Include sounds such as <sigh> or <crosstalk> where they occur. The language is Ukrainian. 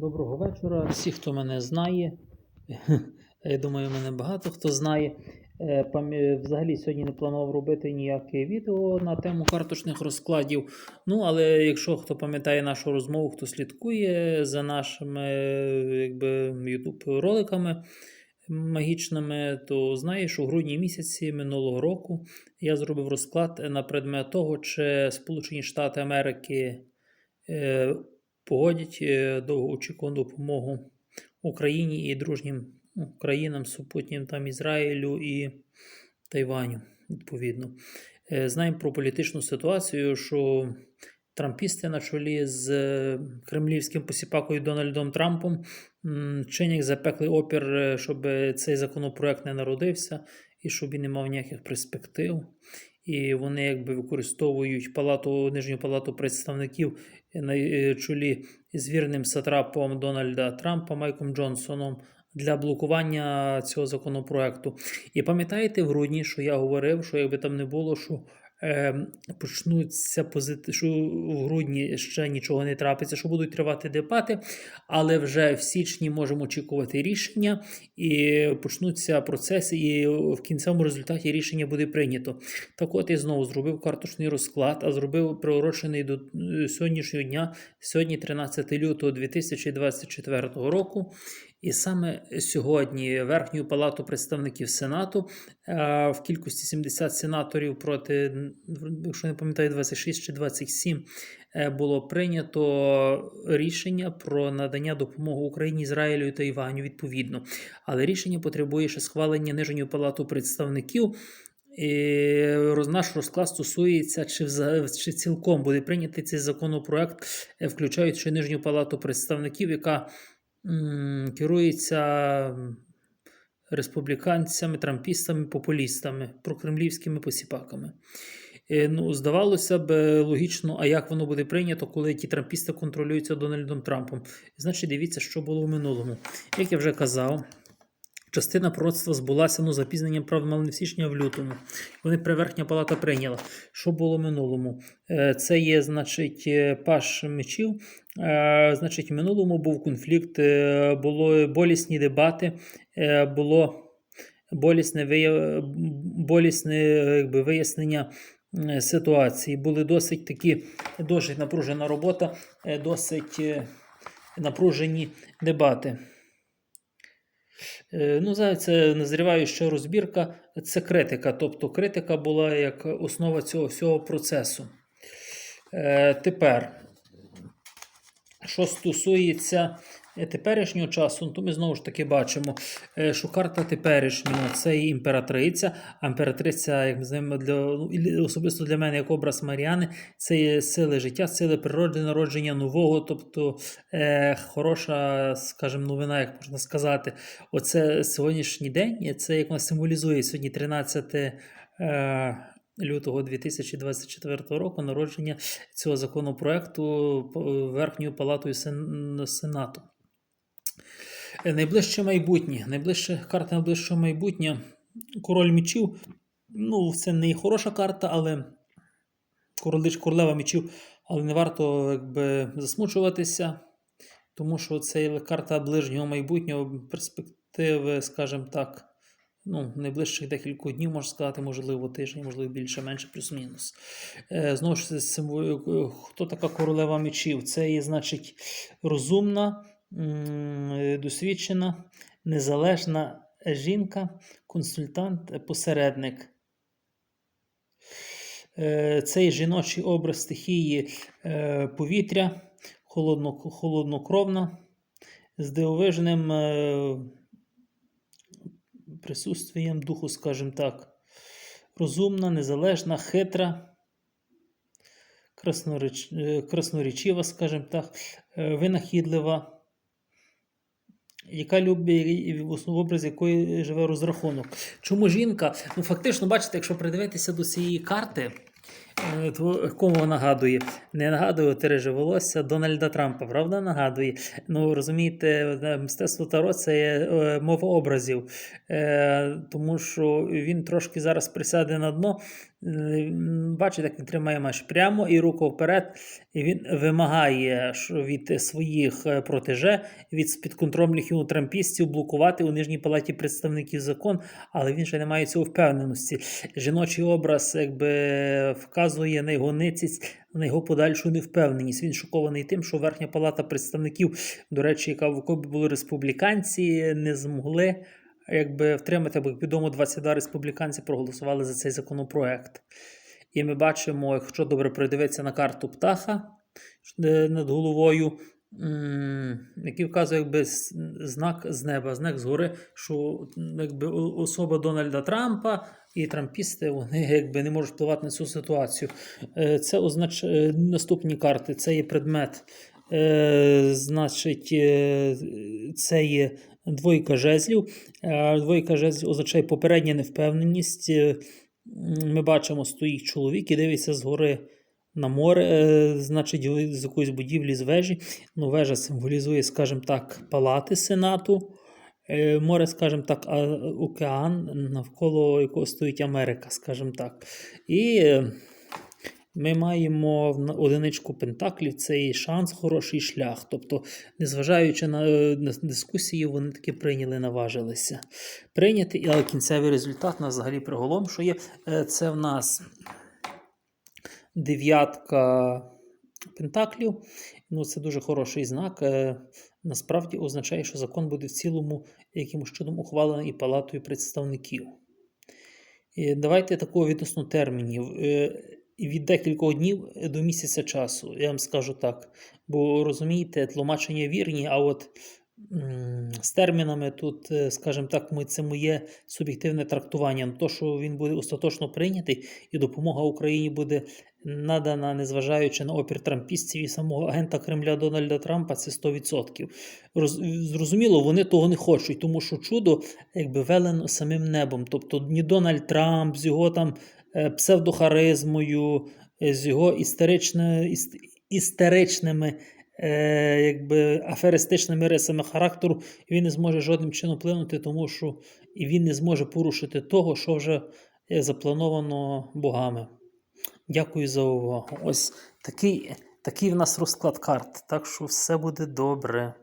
Доброго вечора. Всі, хто мене знає, <laughs> я думаю, мене багато хто знає. Е, Взагалі сьогодні не планував робити ніяке відео на тему карточних розкладів. Ну, але якщо хто пам'ятає нашу розмову, хто слідкує за нашими якби, YouTube роликами магічними, то знає, що в грудні місяці минулого року я зробив розклад на предмет того, чи Сполучені Штати Америки е, погодять е, довгоочікувану допомогу Україні і дружнім країнам, супутнім там Ізраїлю і Тайваню, відповідно. Е, Знаємо про політичну ситуацію, що трампісти на чолі з е, кремлівським посіпакою Дональдом Трампом чинять запеклий опір, щоб цей законопроект не народився і щоб він не мав ніяких перспектив. І вони якби використовують палату, нижню палату представників на е, чолі з вірним сатрапом Дональда Трампа Майком Джонсоном для блокування цього законопроекту. І пам'ятаєте в грудні, що я говорив, що якби там не було, що почнуться позити, що в грудні ще нічого не трапиться, що будуть тривати дебати, але вже в січні можемо очікувати рішення і почнуться процеси, і в кінцевому результаті рішення буде прийнято. Так от я знову зробив карточний розклад, а зробив приурочений до е, сьогоднішнього дня, сьогодні 13 лютого 2024 року. І саме сьогодні Верхню палату представників Сенату е, в кількості 70 сенаторів проти, якщо не пам'ятаю, 26 чи 27 е, було прийнято рішення про надання допомоги Україні, Ізраїлю і Тайваню відповідно. Але рішення потребує ще схвалення нижньої палату представників. І наш розклад стосується, чи, чи цілком буде прийнятий цей законопроект, е, включаючи нижню палату представників, яка керується республіканцями, трампістами, популістами, прокремлівськими посіпаками. Е, Ну, здавалося б, е, логічно, а як воно буде прийнято, коли ті трампісти контролюються Дональдом Трампом? Значить, дивіться, що було в минулому. Як я вже казав, частина пророцтва збулася ну, запізненням прав мали не в січні, а в лютому. Вони при верхня палата прийняла. Що було минулому? Е, Це є, значить, е, паш мечів. Е, Значить, в минулому був конфлікт, було болісні дебати, було болісне, вия- болісне якби, вияснення ситуації. Були досить такі, досить напружена робота, досить напружені дебати. Е, Ну, зараз це назріває ще розбірка, це критика. Тобто критика була як основа цього всього процесу. Е, Тепер, що стосується теперішнього часу, то ми знову ж таки бачимо, е, що карта теперішнього це є імператриця. А імператриця, як ми знаємо, для, ну, особисто для мене, як образ Маріани, це є сили життя, сили природи, народження нового, тобто е, хороша, скажімо, новина, як можна сказати. Оце сьогоднішній день, це як вона символізує сьогодні 13 е, лютого 2024 року народження цього законопроекту Верхньою палатою Сенату. Найближче майбутнє. Найближче карта найближчого майбутнє. Король мічів. Ну, це не хороша карта, але королич, королева мічів, але не варто якби, засмучуватися, тому що це карта ближнього майбутнього, перспективи, скажімо так, ну, найближчих декілька днів, можна сказати, можливо, тиждень, можливо, більше, менше, плюс-мінус. Е, знову ж це символ- хто така королева мечів? Це є, значить, розумна, досвідчена, незалежна жінка, консультант, е, посередник. Е, Цей жіночий образ стихії е, повітря, холоднокровна, з дивовижним е, присутствієм духу, скажімо так, розумна, незалежна, хитра, красноріч, е, скажімо так, е, винахідлива, яка любить в образі якої живе розрахунок. Чому жінка? Ну, фактично, бачите, якщо придивитися до цієї карти, Е, Кому нагадує? Не нагадує тереже волосся Дональда Трампа, правда? Нагадує. Ну, розумієте, е, мистецтво Таро це є е, мова образів, Е, тому що він трошки зараз присяде на дно. Бачите, як тримає майже прямо і руку вперед. І він вимагає від своїх е, протеже, від підконтрольних йому трампістів блокувати у нижній палаті представників закон, але він ще не має цього впевненості. Жіночий образ якби вказує на його ницість, на його подальшу невпевненість. Він шокований тим, що верхня палата представників, до речі, яка в якої були республіканці, не змогли якби втримати, бо як відомо, 22 республіканці проголосували за цей законопроект. І ми бачимо, якщо добре придивитися на карту птаха е, над головою, який вказує якби знак з неба, знак згори, що якби особа Дональда Трампа і трампісти вони якби не можуть впливати на цю ситуацію. Е, Це означає наступні карти. Це є предмет. Е, значить, е, це є двойка жезлів. Е, Двойка жезлів означає попередня невпевненість. Е, Ми бачимо, стоїть чоловік і дивиться згори на море, е, значить, з якоїсь будівлі з вежі. Ну, вежа символізує, скажімо так, палати Сенату. Море, скажімо так, океан, навколо якого стоїть Америка, скажімо так. І ми маємо одиничку пентаклів цей шанс, хороший шлях. Тобто, незважаючи на, е, дискусії, вони таки прийняли, наважилися прийняти, але кінцевий результат нас взагалі приголомшує. Е, Це в нас дев'ятка пентаклів. Ну, це дуже хороший знак. Е, Насправді означає, що закон буде в цілому якимось чином ухвалений і палатою представників. Давайте такого відносно термінів. Від декількох днів до місяця часу, я вам скажу так. Бо розумієте, тлумачення вірні, а от з термінами тут, е, скажімо так, ми, це моє суб'єктивне трактування. То, що він буде остаточно прийнятий, і допомога Україні буде надана, незважаючи на опір трампістів і самого агента Кремля Дональда Трампа, це 100%. Роз, зрозуміло, вони того не хочуть, тому що чудо якби велено самим небом. Тобто ні Дональд Трамп з його там псевдохаризмою, е, з його істеричними. Е, якби аферистичними рисами характеру він не зможе жодним чином вплинути, тому що і він не зможе порушити того, що вже е, заплановано богами. Дякую за увагу. Ось такий, такий в нас розклад карт. Так що все буде добре.